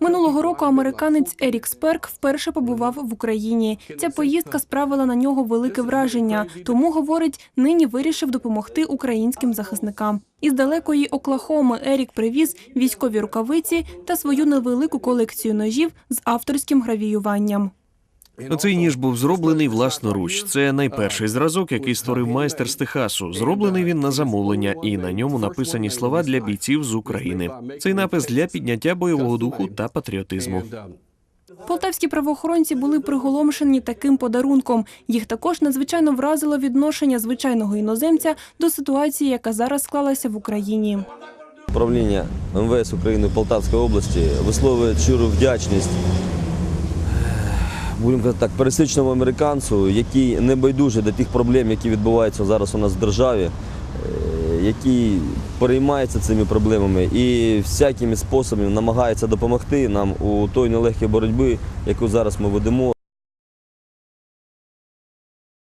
Минулого року американець Ерік Сперк вперше побував в Україні. Ця поїздка справила на нього велике враження. Тому говорить, нині вирішив допомогти українським захисникам. Із далекої Оклахоми Ерік привіз військові рукавиці та свою невелику колекцію ножів з авторським гравіюванням. Цей ніж був зроблений власноруч. Це найперший зразок, який створив майстер з Техасу. Зроблений він на замовлення, і на ньому написані слова для бійців з України. Цей напис для підняття бойового духу та патріотизму. Полтавські правоохоронці були приголомшені таким подарунком. Їх також надзвичайно вразило відношення звичайного іноземця до ситуації, яка зараз склалася в Україні. Управління МВС України в Полтавській області висловлює щиру вдячність будемо казати так, пересичному американцю, який не байдуже до тих проблем, які відбуваються зараз у нас в державі, е, який переймається цими проблемами і всякими способами намагається допомогти нам у той нелегкій боротьбі, яку зараз ми ведемо.